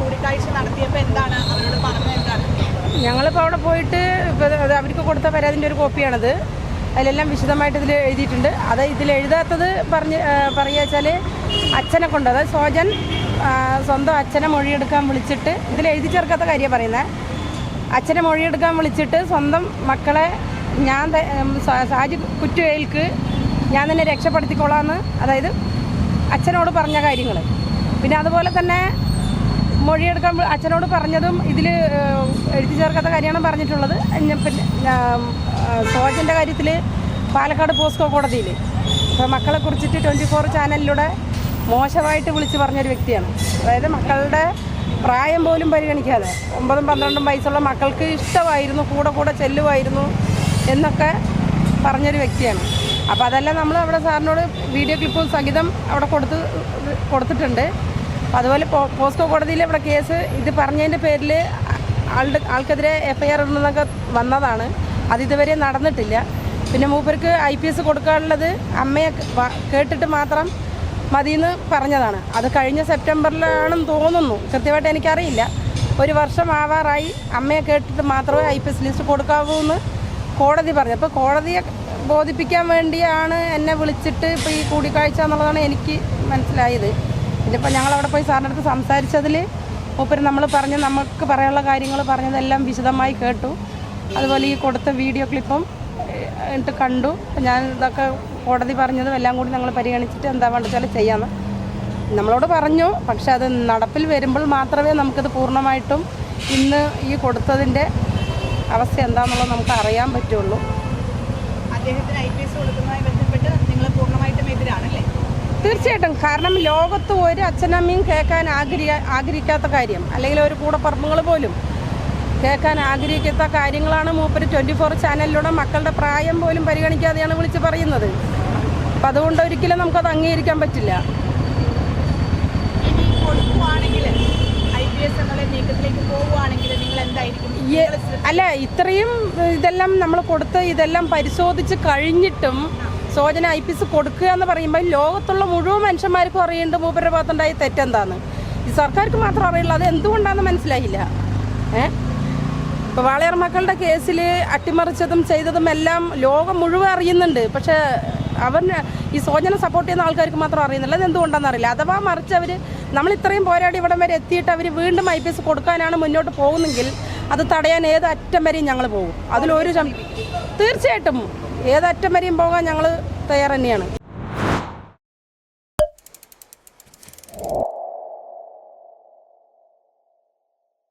കൂടിക്കാഴ്ച നടത്തിയപ്പോൾ എന്താണ് അവരോട് പറഞ്ഞത്? എന്താണ്? ഞങ്ങളിപ്പോൾ അവിടെ പോയിട്ട് ഇപ്പോൾ അവർക്ക് കൊടുത്ത പരാതിന്റെ ഒരു കോപ്പിയാണത്. അതിലെല്ലാം വിശദമായിട്ട് ഇതിൽ എഴുതിയിട്ടുണ്ട്. അത് ഇതിൽ എഴുതാത്തത് പറഞ്ഞ് പറയുക വെച്ചാൽ അച്ഛനെ കൊണ്ട് അതായത് സോജൻ സ്വന്തം അച്ഛനെ മൊഴിയെടുക്കാൻ വിളിച്ചിട്ട് ഇതിൽ എഴുതി ചേർക്കാത്ത കാര്യമാണ് പറയുന്നത് അച്ഛനെ മൊഴിയെടുക്കാൻ വിളിച്ചിട്ട് സ്വന്തം മക്കളെ ഞാൻ സാജി കുറ്റുവേൽക്ക് ഞാൻ തന്നെ രക്ഷപ്പെടുത്തിക്കോളാമെന്ന് അതായത് അച്ഛനോട് പറഞ്ഞ കാര്യങ്ങൾ പിന്നെ അതുപോലെ തന്നെ മൊഴിയെടുക്കാൻ അച്ഛനോട് പറഞ്ഞതും ഇതിൽ എഴുതി ചേർക്കാത്ത കാര്യമാണ് പറഞ്ഞിട്ടുള്ളത്. പിന്നെ സോജന്റെ കാര്യത്തിൽ പാലക്കാട് പോസ്കോ കോടതിയിൽ ഇപ്പോൾ മക്കളെ കുറിച്ചിട്ട് ട്വന്റി ഫോർ ചാനലിലൂടെ മോശമായിട്ട് വിളിച്ച് പറഞ്ഞൊരു വ്യക്തിയാണ്. അതായത് മക്കളുടെ പ്രായം പോലും പരിഗണിക്കാതെ ഒമ്പതും പന്ത്രണ്ടും വയസ്സുള്ള മക്കൾക്ക് ഇഷ്ടമായിരുന്നു കൂടെ കൂടെ ചെല്ലുമായിരുന്നു എന്നൊക്കെ പറഞ്ഞൊരു വ്യക്തിയാണ്. അപ്പോൾ അതെല്ലാം നമ്മൾ അവിടെ സാറിനോട് വീഡിയോ ക്ലിപ്പ് സഹിതം അവിടെ കൊടുത്ത് കൊടുത്തിട്ടുണ്ട്. അപ്പോൾ അതുപോലെ പോസ്കോ കോടതിയിൽ ഇവിടെ കേസ് ഇത് പറഞ്ഞതിന്റെ പേരിൽ ആളുടെ ആൾക്കെതിരെ എഫ് ഐ ആർ ഇടുന്നതൊക്കെ വന്നതാണ് അതിതുവരെ നടന്നിട്ടില്ല. പിന്നെ മൂപ്പർക്ക് ഐ പി എസ് കൊടുക്കാനുള്ളത് അമ്മയെ കേട്ടിട്ട് മാത്രം മതിയെന്ന് പറഞ്ഞതാണ്. അത് കഴിഞ്ഞ സെപ്റ്റംബറിലാണെന്ന് തോന്നുന്നു. കൃത്യമായിട്ട് എനിക്കറിയില്ല. ഒരു വർഷം ആവാറായി അമ്മയെ കേട്ടിട്ട് മാത്രമേ ഐ പി എസ് ലിസ്റ്റ് കൊടുക്കാവൂ എന്ന് കോടതി പറഞ്ഞു. അപ്പോൾ കോടതിയെ ബോധിപ്പിക്കാൻ വേണ്ടിയാണ് എന്നെ വിളിച്ചിട്ട് ഇപ്പോൾ ഈ കൂടിക്കാഴ്ച എന്നുള്ളതാണ് എനിക്ക് മനസ്സിലായത്. ഞങ്ങൾ അവിടെ പോയി സാറിന്റെ അടുത്ത് സംസാരിച്ചതിൽ മൂപ്പര് നമ്മൾ പറഞ്ഞ് നമുക്ക് പറയാനുള്ള കാര്യങ്ങൾ പറഞ്ഞതെല്ലാം വിശദമായി കേട്ടു. അതുപോലെ ഈ കൊടുത്ത വീഡിയോ ക്ലിപ്പും ഇട്ട് കണ്ടു. ഞാൻ ഇതൊക്കെ കോടതി പറഞ്ഞതും എല്ലാം കൂടി ഞങ്ങൾ പരിഗണിച്ചിട്ട് എന്താ വേണ്ടത് വെച്ചാൽ ചെയ്യാമെന്ന് നമ്മളോട് പറഞ്ഞു പക്ഷെ അത് നടപ്പിൽ വരുമ്പോൾ മാത്രമേ നമുക്കത് പൂർണമായിട്ടും ഇന്ന് ഈ കൊടുത്തതിന്റെ അവസ്ഥ എന്താണെന്നുള്ളത് നമുക്ക് അറിയാൻ പറ്റുള്ളൂ. അദ്ദേഹത്തിന് ഐ പി എസ് കൊടുക്കുന്നതുമായി തീർച്ചയായിട്ടും. കാരണം ലോകത്ത് ഒരു അച്ഛനമ്മയും കേൾക്കാൻ ആഗ്രഹ ആഗ്രഹിക്കാത്ത കാര്യം. അല്ലെങ്കിൽ ഒരു കൂടപ്പറമ്പുകൾ പോലും കേൾക്കാൻ ആഗ്രഹിക്കാത്ത കാര്യങ്ങളാണ് മൂപ്പർ ട്വന്റി ഫോർ ചാനലിലൂടെ മക്കളുടെ പ്രായം പോലും പരിഗണിക്കാതെയാണ് വിളിച്ച് പറയുന്നത്. അപ്പം അതുകൊണ്ട് ഒരിക്കലും നമുക്കത് അംഗീകരിക്കാൻ പറ്റില്ല. അല്ല ഇത്രയും ഇതെല്ലാം നമ്മൾ കൊടുത്ത് ഇതെല്ലാം പരിശോധിച്ച് കഴിഞ്ഞിട്ടും സോജന ഐ പി എസ് കൊടുക്കുക എന്ന് പറയുമ്പോൾ ലോകത്തുള്ള മുഴുവൻ മനുഷ്യന്മാർക്കും അറിയേണ്ട മൂപ്പരുടെ ഭാഗത്തുണ്ടായ തെറ്റെന്താന്ന് ഈ സർക്കാർക്ക് മാത്രം അറിയില്ല. അത് എന്തുകൊണ്ടാണെന്ന് മനസ്സിലായില്ല. ഏ? ഇപ്പോൾ വാളയാർ മക്കളുടെ കേസിൽ അട്ടിമറിച്ചതും ചെയ്തതും എല്ലാം ലോകം മുഴുവൻ അറിയുന്നുണ്ട്. പക്ഷേ അവർ ഈ സോജന സപ്പോർട്ട് ചെയ്യുന്ന ആൾക്കാർക്ക് മാത്രം അറിയുന്നില്ല. അത് എന്തുകൊണ്ടാണെന്ന് അറിയില്ല. അഥവാ മറിച്ച് അവർ നമ്മൾ ഇത്രയും പോരാടി ഇവിടം വരെ എത്തിയിട്ട് അവർ വീണ്ടും ഐ കൊടുക്കാനാണ് മുന്നോട്ട് പോകുന്നെങ്കിൽ അത് തടയാൻ ഏത് അറ്റം വരെയും ഞങ്ങൾ പോകും. അതിലൊരു തീർച്ചയായിട്ടും. ഏതറ്റം വരെയും പോകാൻ ഞങ്ങൾ തയ്യാർ തന്നെയാണ്